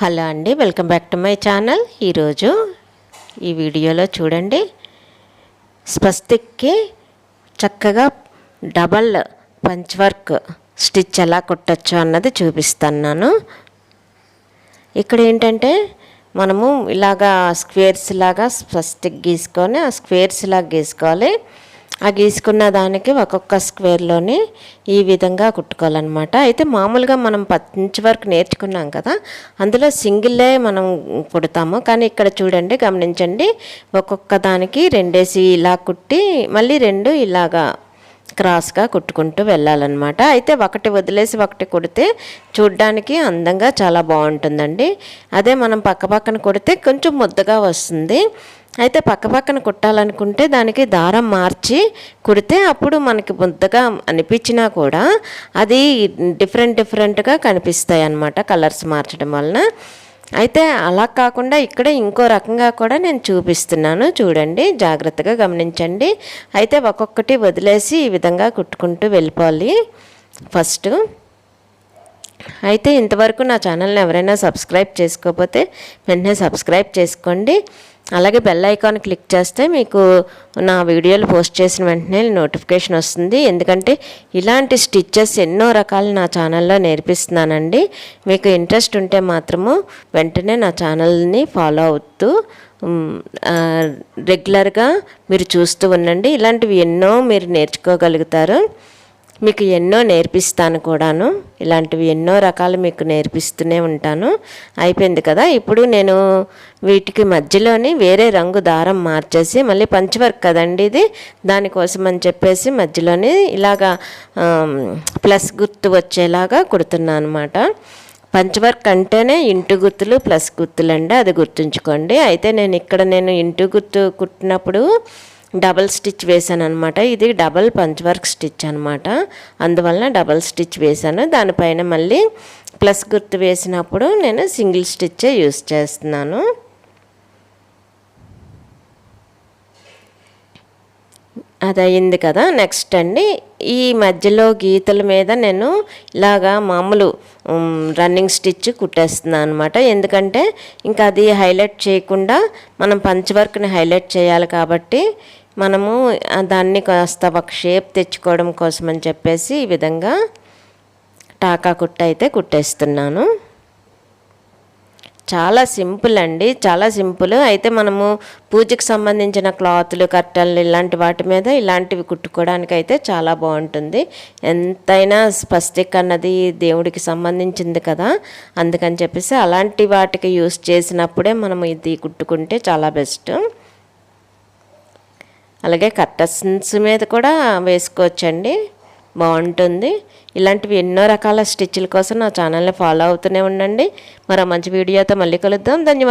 Hello అండి welcome back to my channel. ఈరోజు ఈ వీడియోలో చూడండి స్వస్తిక్కి చక్కగా డబల్ పంచ్ వర్క్ స్టిచ్ ఎలా కుట్టచ్చు అన్నది చూపిస్తున్నాను. ఇక్కడ ఏంటంటే మనము ఇలాగా స్క్వేర్స్ లాగా స్వస్తిక్ గీసుకొని ఆ స్క్వేర్స్ లాగా గీసుకోవాలి. ఆ గీసుకున్న దానికి ఒక్కొక్క స్క్వేర్లోని ఈ విధంగా కుట్టుకోవాలన్నమాట. అయితే మామూలుగా మనం పంచ్ వర్క్ నేర్చుకున్నాం కదా అందులో సింగిల్లే మనం కుడతాము. కానీ ఇక్కడ చూడండి గమనించండి ఒక్కొక్క దానికి రెండేసి ఇలా కుట్టి మళ్ళీ రెండు ఇలాగా క్రాస్గా కుట్టుకుంటూ వెళ్ళాలన్నమాట. అయితే ఒకటి వదిలేసి ఒకటి కుడితే చూడ్డానికి అందంగా చాలా బాగుంటుందండి. అదే మనం పక్క పక్కన కుడితే కొంచెం ముద్దగా వస్తుంది. అయితే పక్క పక్కన కుట్టాలనుకుంటే దానికి దారం మార్చి కుడితే అప్పుడు మనకి ముద్దగా అనిపించినా కూడా అది డిఫరెంట్ డిఫరెంట్గా కనిపిస్తాయి అన్నమాట కలర్స్ మార్చడం వలన. అయితే అలా కాకుండా ఇక్కడ ఇంకో రకంగా కూడా నేను చూపిస్తున్నాను. చూడండి జాగ్రత్తగా గమనించండి. అయితే ఒక్కొక్కటి వదిలేసి ఈ విధంగా కుట్టుకుంటూ వెళ్ళిపోవాలి. ఫస్ట్ అయితే ఇంతవరకు నా ఛానల్ని ఎవరైనా సబ్స్క్రైబ్ చేసుకోకపోతే వెంటనే సబ్స్క్రైబ్ చేసుకోండి. అలాగే బెల్ ఐకాన్ క్లిక్ చేస్తే మీకు నా వీడియోలు పోస్ట్ చేసిన వెంటనే నోటిఫికేషన్ వస్తుంది. ఎందుకంటే ఇలాంటి స్టిచ్చెస్ ఎన్నో రకాలు నా ఛానల్లో నేర్పిస్తున్నానండి. మీకు ఇంట్రెస్ట్ ఉంటే మాత్రము వెంటనే నా ఛానల్ని ఫాలో అవుతూ రెగ్యులర్గా మీరు చూస్తూ ఉండండి. ఇలాంటివి ఎన్నో మీరు నేర్చుకోగలుగుతారు. మీకు ఎన్నో నేర్పిస్తాను కూడాను. ఇలాంటివి ఎన్నో రకాలు మీకు నేర్పిస్తూనే ఉంటాను. అయిపోయింది కదా? ఇప్పుడు నేను వీటికి మధ్యలోని వేరే రంగు దారం మార్చేసి మళ్ళీ పంచ్ వర్క్ కదండి ఇది? దానికోసం అని చెప్పేసి మధ్యలోని ఇలాగా ప్లస్ గుర్తు వచ్చేలాగా కుడుతున్నాను అనమాట పంచవర్క్ అంటేనే ఇంటు గుర్తులు ప్లస్ గుర్తులు అండి అది గుర్తుంచుకోండి. అయితే నేను ఇక్కడ నేను ఇంటు గుర్తు కుట్టినప్పుడు డబల్ స్టిచ్ వేసాను అనమాట ఇది డబల్ పంచ్ వర్క్ స్టిచ్ అనమాట అందువలన డబల్ స్టిచ్ వేసాను దానిపైన మళ్ళీ ప్లస్ గుర్తు వేసినప్పుడు నేను సింగిల్ స్టిచ్చే యూస్ చేస్తున్నాను. అది అయింది కదా. నెక్స్ట్ అండి. ఈ మధ్యలో గీతల మీద నేను ఇలాగా మామూలు రన్నింగ్ స్టిచ్ కుట్టేస్తున్నాను అనమాట ఎందుకంటే ఇంకా అది హైలైట్ చేయకుండా మనం పంచ్ వర్క్ని హైలైట్ చేయాలి కాబట్టి మనము దాన్ని కాస్త ఒక షేప్ తెచ్చుకోవడం కోసం అని చెప్పేసి ఈ విధంగా టాకా కుట్ట అయితే కుట్టేస్తున్నాను. చాలా సింపుల్ అండి. చాలా సింపుల్. అయితే మనము పూజకు సంబంధించిన క్లాతులు కట్టెలు ఇలాంటి వాటి మీద ఇలాంటివి కుట్టుకోవడానికి అయితే చాలా బాగుంటుంది. ఎంతైనా స్పష్టిక్ అన్నది దేవుడికి సంబంధించింది కదా. అందుకని చెప్పేసి అలాంటి వాటికి యూస్ చేసినప్పుడే మనం ఇది కుట్టుకుంటే చాలా బెస్ట్. అలాగే కర్టన్స్ మీద కూడా వేసుకోవచ్చండి. బాగుంటుంది. ఇలాంటివి ఎన్నో రకాల స్టిచ్ల కోసం నా ఛానల్ని ఫాలో అవుతూనే ఉండండి. మరో మంచి వీడియోతో మళ్ళీ కలుద్దాం. ధన్యవాదాలు.